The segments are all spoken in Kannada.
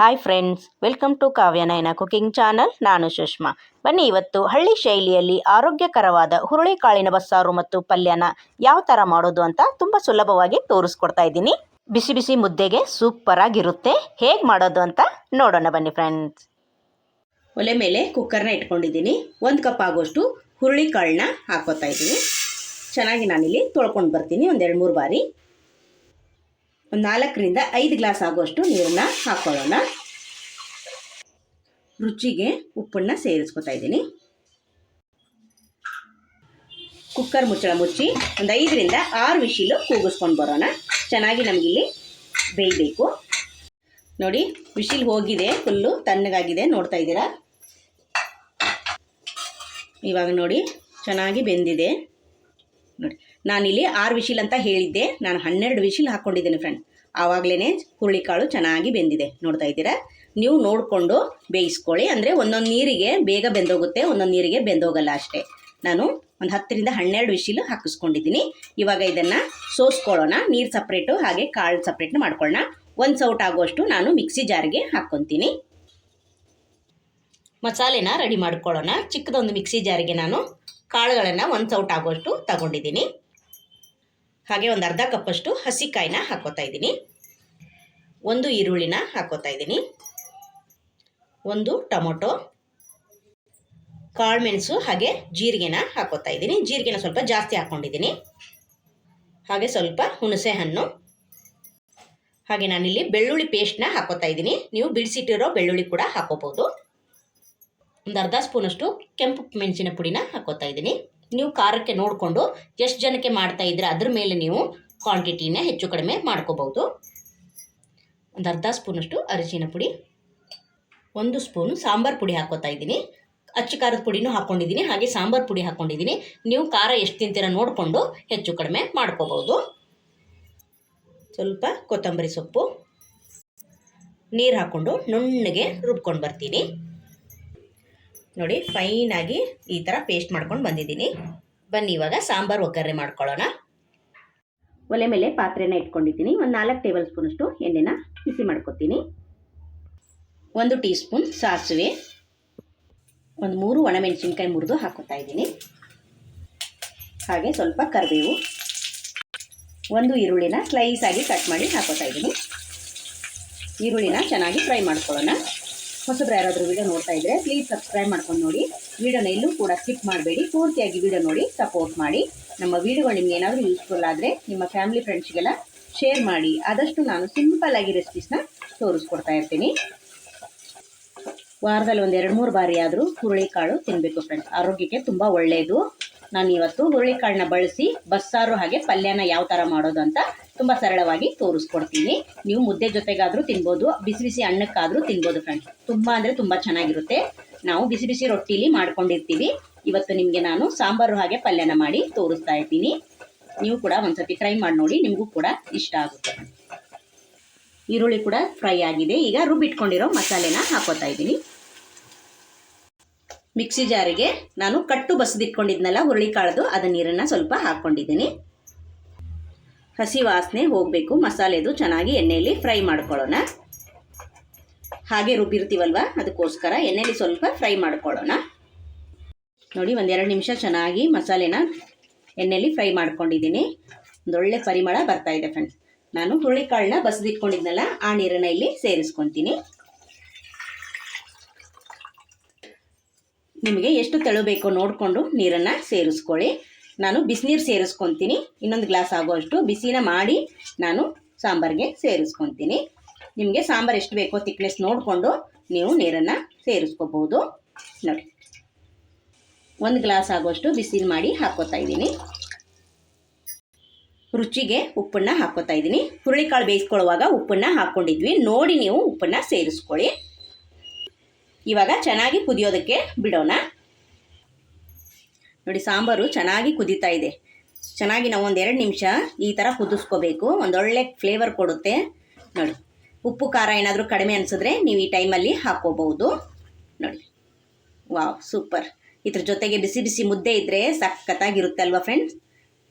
Hi friends welcome to Kavyanayana cooking channel ನಾನು ಸುಷ್ಮಾ. ಬನ್ನಿ ಇವತ್ತು ಹಳ್ಳಿ ಶೈಲಿಯಲ್ಲಿ ಆರೋಗ್ಯಕರವಾದ ಹುರುಳಿಕಾಳಿನ ಬಸ್ಸಾರು ಮತ್ತು ಪಲ್ಯನ ಯಾವ ಥರ ಮಾಡೋದು ಅಂತ ತುಂಬ ಸುಲಭವಾಗಿ ತೋರಿಸ್ಕೊಡ್ತಾ ಇದ್ದೀನಿ. ಬಿಸಿ ಬಿಸಿ ಮುದ್ದೆಗೆ ಸೂಪರ್ ಆಗಿರುತ್ತೆ. ಹೇಗೆ ಮಾಡೋದು ಅಂತ ನೋಡೋಣ ಬನ್ನಿ ಫ್ರೆಂಡ್ಸ್ ಒಲೆ ಮೇಲೆ ಕುಕ್ಕರ್ನ ಇಟ್ಕೊಂಡಿದ್ದೀನಿ. ಒಂದು ಕಪ್ ಆಗೋಷ್ಟು ಹುರುಳಿಕಾಳನ್ನ ಹಾಕೋತಾ ಇದ್ದೀನಿ. ಚೆನ್ನಾಗಿ ನಾನಿಲ್ಲಿ ತೊಳ್ಕೊಂಡು ಬರ್ತೀನಿ ಒಂದೆರಡು ಮೂರು ಬಾರಿ. ಒಂದು ನಾಲ್ಕರಿಂದ ಐದು ಗ್ಲಾಸ್ ಆಗುವಷ್ಟು ನೀರನ್ನು ಹಾಕ್ಕೊಳ್ಳೋಣ ರುಚಿಗೆ ಉಪ್ಪನ್ನು ಸೇರಿಸ್ಕೊತಾ ಇದ್ದೀನಿ. ಕುಕ್ಕರ್ ಮುಚ್ಚಳ ಮುಚ್ಚಿ ಒಂದು ಐದರಿಂದ ಆರು ವಿಶಿಲು ಕೂಗಿಸ್ಕೊಂಡು ಬರೋಣ. ಚೆನ್ನಾಗಿ ನಮಗಿಲ್ಲಿ ಬೇಯಬೇಕು. ನೋಡಿ, ವಿಶಿಲ್ ಹೋಗಿದೆ, ಫುಲ್ಲು ತಣ್ಣಗಾಗಿದೆ, ನೋಡ್ತಾ ಇದ್ದೀರಾ? ಇವಾಗ ನೋಡಿ, ಚೆನ್ನಾಗಿ ಬೆಂದಿದೆ. ನೋಡಿ, ನಾನಿಲ್ಲಿ ಆರು ವಿಶಿಲ್ ಅಂತ ಹೇಳಿದ್ದೆ. ನಾನು ಹನ್ನೆರಡು ವಿಶಿಲ್ ಹಾಕ್ಕೊಂಡಿದ್ದೀನಿ ಫ್ರೆಂಡ್ ಆವಾಗಲೇ ಹುರುಳಿಕಾಳು ಚೆನ್ನಾಗಿ ಬೆಂದಿದೆ. ನೋಡ್ತಾ ಇದ್ದೀರಾ? ನೀವು ನೋಡಿಕೊಂಡು ಬೇಯಿಸ್ಕೊಳ್ಳಿ. ಅಂದರೆ ಒಂದೊಂದು ನೀರಿಗೆ ಬೇಗ ಬೆಂದೋಗುತ್ತೆ, ಒಂದೊಂದು ನೀರಿಗೆ ಬೆಂದೋಗಲ್ಲ ಅಷ್ಟೇ. ನಾನು ಒಂದು ಹತ್ತರಿಂದ ಹನ್ನೆರಡು ವಿಶಿಲು ಹಾಕಿಸ್ಕೊಂಡಿದ್ದೀನಿ. ಇವಾಗ ಇದನ್ನು ಸೋಸ್ಕೊಳ್ಳೋಣ. ನೀರು ಸಪ್ರೇಟು ಹಾಗೆ ಕಾಳು ಸಪ್ರೇಟ್ ಮಾಡ್ಕೊಳ್ಳೋಣ. ಒಂದು ಸೌಟ್ ಆಗುವಷ್ಟು ನಾನು ಮಿಕ್ಸಿ ಜಾರಿಗೆ ಹಾಕ್ಕೊತೀನಿ. ಮಸಾಲೆನ ರೆಡಿ ಮಾಡ್ಕೊಳ್ಳೋಣ. ಚಿಕ್ಕದೊಂದು ಮಿಕ್ಸಿ ಜಾರಿಗೆ ನಾನು ಕಾಳುಗಳನ್ನು ಒಂದು ಸೌಟ್ ಆಗುವಷ್ಟು ತಗೊಂಡಿದ್ದೀನಿ. ಹಾಗೆ ಒಂದು ಅರ್ಧ ಕಪ್ಪಷ್ಟು ಹಸಿಕಾಯಿನ ಹಾಕೋತಾ ಇದ್ದೀನಿ. ಒಂದು ಈರುಳ್ಳಿನ ಹಾಕೋತಾ ಇದ್ದೀನಿ. ಒಂದು ಟೊಮೊಟೊ. ಕಾಳುಮೆಣಸು ಹಾಗೆ ಜೀರಿಗೆನ ಹಾಕೋತಾ ಇದ್ದೀನಿ. ಜೀರಿಗೆನ ಸ್ವಲ್ಪ ಜಾಸ್ತಿ ಹಾಕ್ಕೊಂಡಿದ್ದೀನಿ ಹಾಗೆ ಸ್ವಲ್ಪ ಹುಣಸೆ ಹಣ್ಣು. ಹಾಗೆ ನಾನಿಲ್ಲಿ ಬೆಳ್ಳುಳ್ಳಿ ಪೇಸ್ಟ್ನ ಹಾಕೋತಾ ಇದ್ದೀನಿ. ನೀವು ಬಿಡಿಸಿಟ್ಟಿರೋ ಬೆಳ್ಳುಳ್ಳಿ ಕೂಡ ಹಾಕೋಬೋದು ಒಂದು ಅರ್ಧ ಸ್ಪೂನಷ್ಟು ಕೆಂಪು ಮೆಣಸಿನ ಪುಡಿನ ಹಾಕೋತಾ ಇದ್ದೀನಿ. ನೀವು ಖಾರಕ್ಕೆ ನೋಡಿಕೊಂಡು ಎಷ್ಟು ಜನಕ್ಕೆ ಮಾಡ್ತಾ ಇದ್ರೆ ಅದ್ರ ಮೇಲೆ ನೀವು ಕ್ವಾಂಟಿಟಿನ ಹೆಚ್ಚು ಕಡಿಮೆ ಮಾಡ್ಕೋಬಹುದು. ಒಂದು ಅರ್ಧ ಸ್ಪೂನಷ್ಟು ಅರಿಶಿನ ಪುಡಿ, ಒಂದು ಸ್ಪೂನು ಸಾಂಬಾರು ಪುಡಿ ಹಾಕೋತಾ ಇದ್ದೀನಿ. ಅಚ್ಚು ಖಾರದ ಪುಡಿನೂ ಹಾಕ್ಕೊಂಡಿದ್ದೀನಿ ಹಾಗೆ ಸಾಂಬಾರು ಪುಡಿ ಹಾಕ್ಕೊಂಡಿದ್ದೀನಿ ನೀವು ಖಾರ ಎಷ್ಟು ತಿಂತೀರ ನೋಡಿಕೊಂಡು ಹೆಚ್ಚು ಕಡಿಮೆ ಮಾಡ್ಕೋಬಹುದು. ಸ್ವಲ್ಪ ಕೊತ್ತಂಬರಿ ಸೊಪ್ಪು, ನೀರು ಹಾಕ್ಕೊಂಡು ನುಣ್ಣಗೆ ರುಬ್ಕೊಂಡು ಬರ್ತೀನಿ. ನೋಡಿ ಫೈನಾಗಿ ಈ ಥರ ಪೇಸ್ಟ್ ಮಾಡ್ಕೊಂಡು ಬಂದಿದ್ದೀನಿ. ಬನ್ನಿ ಇವಾಗ ಸಾಂಬಾರು ಒಗ್ಗರಣೆ ಮಾಡ್ಕೊಳ್ಳೋಣ. ಒಲೆ ಮೇಲೆ ಪಾತ್ರೆನ ಇಟ್ಕೊಂಡಿದ್ದೀನಿ. ಒಂದು ನಾಲ್ಕು ಟೇಬಲ್ ಸ್ಪೂನಷ್ಟು ಎಣ್ಣೆನ ಬಿಸಿ ಮಾಡ್ಕೊತೀನಿ. ಒಂದು ಟೀ ಸ್ಪೂನ್ ಸಾಸಿವೆ. ಒಂದು ಮೂರು ಒಣಮೆಣಸಿನ್ಕಾಯಿ ಮುರಿದು ಹಾಕೋತಾ ಇದ್ದೀನಿ. ಹಾಗೆ ಸ್ವಲ್ಪ ಕರಿಬೇವು. ಒಂದು ಈರುಳ್ಳಿನ ಸ್ಲೈಸಾಗಿ ಕಟ್ ಮಾಡಿ ಹಾಕೋತಾ ಇದ್ದೀನಿ. ಈರುಳ್ಳಿನ ಚೆನ್ನಾಗಿ ಫ್ರೈ ಮಾಡ್ಕೊಳ್ಳೋಣ. ಹೊಸಬ್ರು ಯಾರಾದರೂ ವಿಡಿಯೋ ನೋಡ್ತಾ ಇದ್ರೆ ಪ್ಲೀಸ್ ಸಬ್ಸ್ಕ್ರೈಬ್ ಮಾಡ್ಕೊಂಡು ನೋಡಿ. ವಿಡಿಯೋನ ಎಲ್ಲೂ ಕೂಡ ಸ್ಕಿಪ್ ಮಾಡಬೇಡಿ. ಪೂರ್ತಿಯಾಗಿ ವಿಡಿಯೋ ನೋಡಿ ಸಪೋರ್ಟ್ ಮಾಡಿ. ನಮ್ಮ ವಿಡಿಯೋಗಳು ನಿಮ್ಗೆ ಏನಾದರೂ ಯೂಸ್ಫುಲ್ ಆದರೆ ನಿಮ್ಮ ಫ್ಯಾಮಿಲಿ ಫ್ರೆಂಡ್ಸ್ಗೆಲ್ಲ ಶೇರ್ ಮಾಡಿ. ಆದಷ್ಟು ನಾನು ಸಿಂಪಲ್ ಆಗಿ ರೆಸಿಪೀಸ್ನ ತೋರಿಸ್ಕೊಡ್ತಾ ಇರ್ತೀನಿ. ವಾರದಲ್ಲಿ ಒಂದು ಎರಡು ಮೂರು ಬಾರಿ ಆದರೂ ಹುರುಳಿಕಾಳು ತಿನ್ನಬೇಕು ಫ್ರೆಂಡ್ಸ್ ಆರೋಗ್ಯಕ್ಕೆ ತುಂಬ ಒಳ್ಳೆಯದು ನಾನು ಇವತ್ತು ಹುರುಳಿಕಾಳನ್ನ ಬಳಸಿ, ಬಸ್ಸಾರು ಹಾಗೆ ಪಲ್ಯನ ಯಾವ ಥರ ಮಾಡೋದು ಅಂತ ತುಂಬ ಸರಳವಾಗಿ ತೋರಿಸ್ಕೊಡ್ತೀನಿ. ನೀವು ಮುದ್ದೆ ಜೊತೆಗಾದರೂ ತಿನ್ಬೋದು, ಬಿಸಿ ಬಿಸಿ ಅನ್ನಕ್ಕಾದರೂ ತಿನ್ಬೋದು ಫ್ರೆಂಡ್ಸ್ ತುಂಬ ಅಂದರೆ ತುಂಬ ಚೆನ್ನಾಗಿರುತ್ತೆ. ನಾವು ಬಿಸಿ ಬಿಸಿ ರೊಟ್ಟಿಲಿ ಮಾಡ್ಕೊಂಡಿರ್ತೀವಿ. ಇವತ್ತು ನಿಮಗೆ ನಾನು ಸಾಂಬಾರು ಹಾಗೆ ಪಲ್ಯನ ಮಾಡಿ ತೋರಿಸ್ತಾ ಇದ್ದೀನಿ. ನೀವು ಕೂಡ ಒಂದ್ಸತಿ ಟ್ರೈ ಮಾಡಿ ನೋಡಿ, ನಿಮಗೂ ಕೂಡ ಇಷ್ಟ ಆಗುತ್ತೆ. ಈರುಳ್ಳಿ ಕೂಡ ಫ್ರೈ ಆಗಿದೆ. ಈಗ ರುಬ್ಬಿಟ್ಕೊಂಡಿರೋ ಮಸಾಲೆನ ಹಾಕೋತಾ ಇದ್ದೀನಿ. ಮಿಕ್ಸಿ ಜಾರಿಗೆ ನಾನು ಕಟ್ಟು ಬಸದಿಟ್ಕೊಂಡಿದ್ನಲ್ಲ ಹುರುಳಿಕಾಳದು ಅದ ನೀರನ್ನು ಸ್ವಲ್ಪ ಹಾಕ್ಕೊಂಡಿದ್ದೀನಿ. ಹಸಿ ವಾಸನೆ ಹೋಗಬೇಕು, ಮಸಾಲೆದು ಚೆನ್ನಾಗಿ ಎಣ್ಣೆಯಲ್ಲಿ ಫ್ರೈ ಮಾಡ್ಕೊಳ್ಳೋಣ. ಹಾಗೆ ರುಬ್ಬಿರ್ತೀವಲ್ವ? ಅದಕ್ಕೋಸ್ಕರ ಎಣ್ಣೆಯಲ್ಲಿ ಸ್ವಲ್ಪ ಫ್ರೈ ಮಾಡ್ಕೊಳ್ಳೋಣ. ನೋಡಿ, ಒಂದೆರಡು ನಿಮಿಷ ಚೆನ್ನಾಗಿ ಮಸಾಲೆನ ಎಣ್ಣೆಯಲ್ಲಿ ಫ್ರೈ ಮಾಡ್ಕೊಂಡಿದ್ದೀನಿ. ಒಂದೊಳ್ಳೆ ಪರಿಮಳ ಬರ್ತಾ ಇದೆ ಫ್ರೆಂಡ್ಸ್ ನಾನು ಹುರುಳಿಕಾಳನ್ನ ಬಸದಿಟ್ಕೊಂಡಿದ್ನಲ್ಲ, ಆ ನೀರನ್ನು ಇಲ್ಲಿ ಸೇರಿಸ್ಕೊತೀನಿ. ನಿಮಗೆ ಎಷ್ಟು ತೆಳು ಬೇಕೋ ನೋಡಿಕೊಂಡು ನೀರನ್ನು ಸೇರಿಸ್ಕೊಳ್ಳಿ. ನಾನು ಬಿಸಿನೀರು ಸೇರಿಸ್ಕೊತೀನಿ. ಇನ್ನೊಂದು ಗ್ಲಾಸ್ ಆಗುವಷ್ಟು ಬಿಸಿನ ಮಾಡಿ ನಾನು ಸಾಂಬಾರಿಗೆ ಸೇರಿಸ್ಕೊತೀನಿ. ನಿಮಗೆ ಸಾಂಬಾರು ಎಷ್ಟು ಬೇಕೋ ತಿಕ್ನೆಸ್ ನೋಡಿಕೊಂಡು ನೀವು ನೀರನ್ನು ಸೇರಿಸ್ಕೋಬೋದು ನೋಡಿ. ಒಂದು ಗ್ಲಾಸ್ ಆಗುವಷ್ಟು ಬಿಸಿಲು ಮಾಡಿ ಹಾಕೋತಾ ಇದ್ದೀನಿ. ರುಚಿಗೆ ಉಪ್ಪನ್ನು ಹಾಕೋತಾ ಇದ್ದೀನಿ. ಹುರುಳಿಕಾಳು ಬೇಯಿಸ್ಕೊಳ್ಳುವಾಗ ಉಪ್ಪನ್ನು ಹಾಕ್ಕೊಂಡಿದ್ವಿ ನೋಡಿ ನೀವು ಉಪ್ಪನ್ನು ಸೇರಿಸ್ಕೊಳ್ಳಿ. ಇವಾಗ ಚೆನ್ನಾಗಿ ಕುದಿಯೋದಕ್ಕೆ ಬಿಡೋಣ. ನೋಡಿ, ಸಾಂಬಾರು ಚೆನ್ನಾಗಿ ಕುದೀತಾ ಇದೆ. ಚೆನ್ನಾಗಿ ನಾವು ಒಂದು ಎರಡು ನಿಮಿಷ ಈ ಥರ ಕುದಿಸ್ಕೋಬೇಕು. ಒಂದೊಳ್ಳೆ ಫ್ಲೇವರ್ ಕೊಡುತ್ತೆ. ನೋಡಿ, ಉಪ್ಪು, ಖಾರ ಏನಾದರೂ ಕಡಿಮೆ ಅನಿಸಿದ್ರೆ ನೀವು ಈ ಟೈಮಲ್ಲಿ ಹಾಕ್ಕೋಬಹುದು. ನೋಡಿ, ವಾವ್, ಸೂಪರ್. ಇದ್ರ ಜೊತೆಗೆ ಬಿಸಿ ಬಿಸಿ ಮುದ್ದೆ ಇದ್ದರೆ ಸಖತ್ತಾಗಿರುತ್ತೆ ಅಲ್ವಾ ಫ್ರೆಂಡ್ಸ್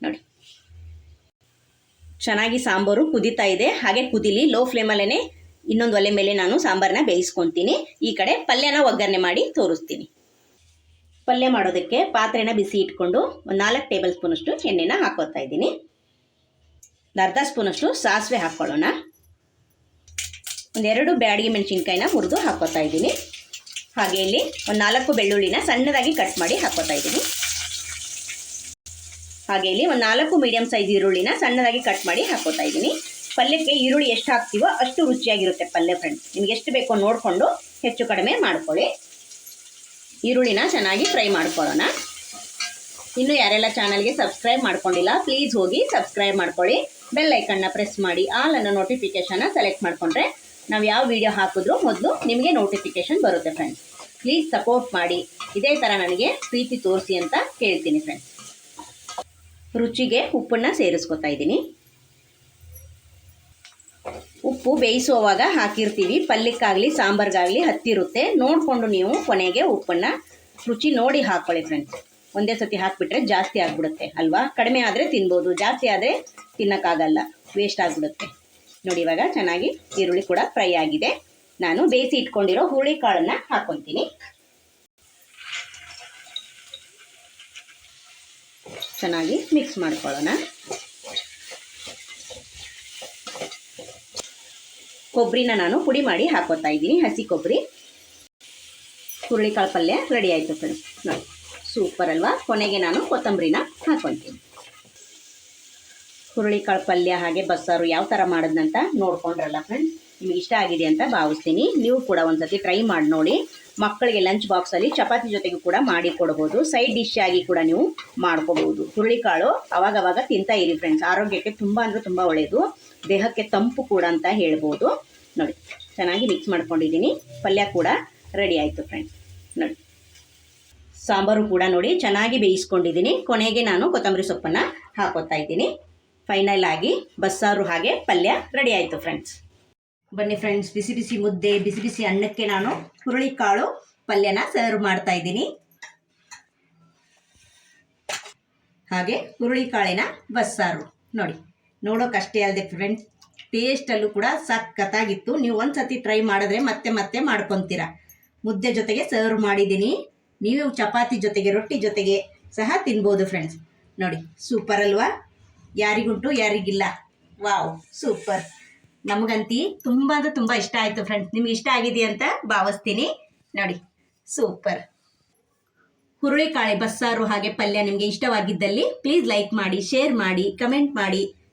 ನೋಡಿ, ಚೆನ್ನಾಗಿ ಸಾಂಬಾರು ಕುದೀತಾ ಇದೆ. ಹಾಗೆ ಕುದಿಲಿ ಲೋ ಫ್ಲೇಮಲ್ಲೇ ಇನ್ನೊಂದು ಒಲೆ ಮೇಲೆ ನಾನು ಸಾಂಬಾರನ್ನ ಬೇಯಿಸ್ಕೊತೀನಿ. ಈ ಕಡೆ ಪಲ್ಯನ ಒಗ್ಗರಣೆ ಮಾಡಿ ತೋರಿಸ್ತೀನಿ. ಪಲ್ಯ ಮಾಡೋದಕ್ಕೆ ಪಾತ್ರೆನ ಬಿಸಿ ಇಟ್ಕೊಂಡು ಒಂದು ನಾಲ್ಕು ಟೇಬಲ್ ಸ್ಪೂನಷ್ಟು ಎಣ್ಣೆನ ಹಾಕೋತಾ ಇದ್ದೀನಿ. ಅರ್ಧ ಸ್ಪೂನಷ್ಟು ಸಾಸಿವೆ ಹಾಕ್ಕೊಳ್ಳೋಣ ಒಂದೆರಡು ಬ್ಯಾಡಿಗೆ ಮೆಣಸಿನ್ಕಾಯಿನ ಹುರಿದು ಹಾಕೋತಾ ಇದ್ದೀನಿ. ಹಾಗೆ ಇಲ್ಲಿ ಒಂದು ನಾಲ್ಕು ಬೆಳ್ಳುಳ್ಳಿನ ಸಣ್ಣದಾಗಿ ಕಟ್ ಮಾಡಿ ಹಾಕೋತಾ ಇದ್ದೀನಿ. ಹಾಗೆ ಇಲ್ಲಿ ಒಂದು ನಾಲ್ಕು ಮೀಡಿಯಮ್ ಸೈಜ್ ಈರುಳ್ಳಿನ ಸಣ್ಣದಾಗಿ ಕಟ್ ಮಾಡಿ ಹಾಕೋತಾ ಇದ್ದೀನಿ. ಪಲ್ಯಕ್ಕೆ ಈರುಳ್ಳಿ ಎಷ್ಟು ಹಾಕ್ತೀವೋ ಅಷ್ಟು ರುಚಿಯಾಗಿರುತ್ತೆ ಪಲ್ಯ ಫ್ರೆಂಡ್ಸ್. ನಿಮ್ಗೆ ಎಷ್ಟು ಬೇಕೋ ನೋಡಿಕೊಂಡು ಹೆಚ್ಚು ಕಡಿಮೆ ಮಾಡ್ಕೊಳ್ಳಿ. ಈರುಳ್ಳಿನ ಚೆನ್ನಾಗಿ ಫ್ರೈ ಮಾಡ್ಕೊಳ್ಳೋಣ. ಇನ್ನು ಯಾರೆಲ್ಲ ಚಾನಲ್ಗೆ ಸಬ್ಸ್ಕ್ರೈಬ್ ಮಾಡ್ಕೊಂಡಿಲ್ಲ ಪ್ಲೀಸ್ ಹೋಗಿ ಸಬ್ಸ್ಕ್ರೈಬ್ ಮಾಡ್ಕೊಳ್ಳಿ. ಬೆಲ್ ಐಕನ್ನ ಪ್ರೆಸ್ ಮಾಡಿ ಆಲ್ ಅನ್ನೋ ನೋಟಿಫಿಕೇಶನ್ನ ಸೆಲೆಕ್ಟ್ ಮಾಡಿಕೊಂಡ್ರೆ ನಾವು ಯಾವ ವಿಡಿಯೋ ಹಾಕಿದ್ರೂ ಮೊದಲು ನಿಮಗೆ ನೋಟಿಫಿಕೇಶನ್ ಬರುತ್ತೆ ಫ್ರೆಂಡ್ಸ್ ಪ್ಲೀಸ್ ಸಪೋರ್ಟ್ ಮಾಡಿ. ಇದೇ ಥರ ನನಗೆ ಪ್ರೀತಿ ತೋರಿಸಿ ಅಂತ ಕೇಳ್ತೀನಿ ಫ್ರೆಂಡ್ಸ್ ರುಚಿಗೆ ಉಪ್ಪನ್ನು ಸೇರಿಸ್ಕೊತಾ ಇದ್ದೀನಿ. ಉಪ್ಪು ಬೇಯಿಸುವಾಗ ಹಾಕಿರ್ತೀವಿ. ಪಲ್ಯಕ್ಕಾಗಲಿ ಸಾಂಬಾರ್ಗಾಗಲಿ ಹತ್ತಿರುತ್ತೆ. ನೋಡಿಕೊಂಡು ನೀವು ಕೊನೆಗೆ ಉಪ್ಪನ್ನು ರುಚಿ ನೋಡಿ ಹಾಕ್ಕೊಳ್ಳಿ ಫ್ರೆಂಡ್ಸ್ ಒಂದೇ ಸತಿ ಹಾಕಿಬಿಟ್ರೆ ಜಾಸ್ತಿ ಆಗಿಬಿಡುತ್ತೆ, ಅಲ್ವಾ? ಕಡಿಮೆ ಆದರೆ ತಿನ್ಬೋದು, ಜಾಸ್ತಿ ಆದರೆ ತಿನ್ನೋಕ್ಕಾಗಲ್ಲ. ವೇಸ್ಟ್ ಆಗಿಬಿಡುತ್ತೆ. ನೋಡಿ ಇವಾಗ ಚೆನ್ನಾಗಿ ಈರುಳ್ಳಿ ಕೂಡ ಫ್ರೈ ಆಗಿದೆ. ನಾನು ಬೇಯಿಸಿ ಇಟ್ಕೊಂಡಿರೋ ಹುರುಳಿ ಕಾಳನ್ನು ಹಾಕ್ಕೊತೀನಿ ಚೆನ್ನಾಗಿ ಮಿಕ್ಸ್ ಮಾಡ್ಕೊಳ್ಳೋಣ. ಕೊಬ್ಬರಿನ ನಾನು ಪುಡಿ ಮಾಡಿ ಹಾಕೋತಾ ಇದ್ದೀನಿ. ಹಸಿ ಕೊಬ್ಬರಿ ಹುರುಳಿಕಾಳು ಪಲ್ಯ ರೆಡಿ ಆಯಿತು ಫ್ರೆಂಡ್ಸ್ ನೋಡಿ ಸೂಪರ್ ಅಲ್ವಾ? ಕೊನೆಗೆ ನಾನು ಕೊತ್ತಂಬರಿನ ಹಾಕೊತೀನಿ. ಹುರುಳಿಕಾಳು ಪಲ್ಯ ಹಾಗೆ ಬಸ್ಸಾರು ಯಾವ ಥರ ಮಾಡೋದಂತ ನೋಡ್ಕೊಂಡ್ರಲ್ಲ ಫ್ರೆಂಡ್ಸ್ ನಿಮಗೆ ಇಷ್ಟ ಆಗಿದೆ ಅಂತ ಭಾವಿಸ್ತೀನಿ. ನೀವು ಕೂಡ ಒಂದ್ಸತಿ ಟ್ರೈ ಮಾಡಿ ನೋಡಿ. ಮಕ್ಕಳಿಗೆ ಲಂಚ್ ಬಾಕ್ಸಲ್ಲಿ ಚಪಾತಿ ಜೊತೆಗೂ ಕೂಡ ಮಾಡಿ ಕೊಡ್ಬೋದು. ಸೈಡ್ ಡಿಶ್ ಆಗಿ ಕೂಡ ನೀವು ಮಾಡ್ಕೋಬಹುದು ಹುರುಳಿಕಾಳು ಅವಾಗವಾಗ ತಿಂತಾ ಇರಿ ಫ್ರೆಂಡ್ಸ್ ಆರೋಗ್ಯಕ್ಕೆ ತುಂಬ ಅಂದರೆ ತುಂಬ ಒಳ್ಳೆಯದು ದೇಹಕ್ಕೆ ತಂಪು ಕೂಡ ಅಂತ ಹೇಳ್ಬೋದು. ನೋಡಿ, ಚೆನ್ನಾಗಿ ಮಿಕ್ಸ್ ಮಾಡ್ಕೊಂಡಿದ್ದೀನಿ. ಪಲ್ಯ ಕೂಡ ರೆಡಿ ಆಯಿತು ಫ್ರೆಂಡ್ಸ್ ನೋಡಿ, ಸಾಂಬಾರು ಕೂಡ ನೋಡಿ ಚೆನ್ನಾಗಿ ಬೇಯಿಸ್ಕೊಂಡಿದ್ದೀನಿ. ಕೊನೆಗೆ ನಾನು ಕೊತ್ತಂಬರಿ ಸೊಪ್ಪನ್ನು ಹಾಕೋತಾ ಇದ್ದೀನಿ. ಫೈನಲ್ ಆಗಿ ಬಸ್ಸಾರು ಹಾಗೆ ಪಲ್ಯ ರೆಡಿ ಆಯಿತು ಫ್ರೆಂಡ್ಸ್ ಬನ್ನಿ ಫ್ರೆಂಡ್ಸ್ ಬಿಸಿ ಬಿಸಿ ಮುದ್ದೆ, ಬಿಸಿ ಬಿಸಿ ಅನ್ನಕ್ಕೆ ನಾನು ಹುರುಳಿಕಾಳು ಪಲ್ಯನ ಸರ್ವ್ ಮಾಡ್ತಾ ಇದ್ದೀನಿ. ಹಾಗೆ ಹುರುಳಿಕಾಳಿನ ಬಸ್ಸಾರು ನೋಡಿ. ನೋಡೋಕಷ್ಟೇ ಅಲ್ಲದೆ ಫ್ರೆಂಡ್ಸ್ ಟೇಸ್ಟಲ್ಲೂ ಕೂಡ ಸಖತ್ತಾಗಿತ್ತು. ನೀವು ಒಂದು ಸತಿ ಟ್ರೈ ಮಾಡಿದ್ರೆ ಮತ್ತೆ ಮತ್ತೆ ಮಾಡ್ಕೊತೀರಾ. ಮುದ್ದೆ ಜೊತೆಗೆ ಸರ್ವ್ ಮಾಡಿದ್ದೀನಿ. ನೀವು ಚಪಾತಿ ಜೊತೆಗೆ, ರೊಟ್ಟಿ ಜೊತೆಗೆ ಸಹ ತಿನ್ಬೋದು ಫ್ರೆಂಡ್ಸ್ ನೋಡಿ ಸೂಪರ್ ಅಲ್ವಾ? ಯಾರಿಗುಂಟು, ಯಾರಿಗಿಲ್ಲ? ವಾವ್ ಸೂಪರ್ ನಮಗಂತಿ ತುಂಬ ಅಂದರೆ ತುಂಬ ಇಷ್ಟ ಆಯಿತು ಫ್ರೆಂಡ್ಸ್ ನಿಮ್ಗೆ ಇಷ್ಟ ಆಗಿದೆ ಅಂತ ಭಾವಿಸ್ತೀನಿ. ನೋಡಿ ಸೂಪರ್ ಹುರುಳಿಕಾಳೆ, ಬಸ್ಸಾರು ಹಾಗೆ ಪಲ್ಯ ನಿಮಗೆ ಇಷ್ಟವಾಗಿದ್ದಲ್ಲಿ ಪ್ಲೀಸ್ ಲೈಕ್ ಮಾಡಿ ಶೇರ್ ಮಾಡಿ ಕಮೆಂಟ್ ಮಾಡಿ.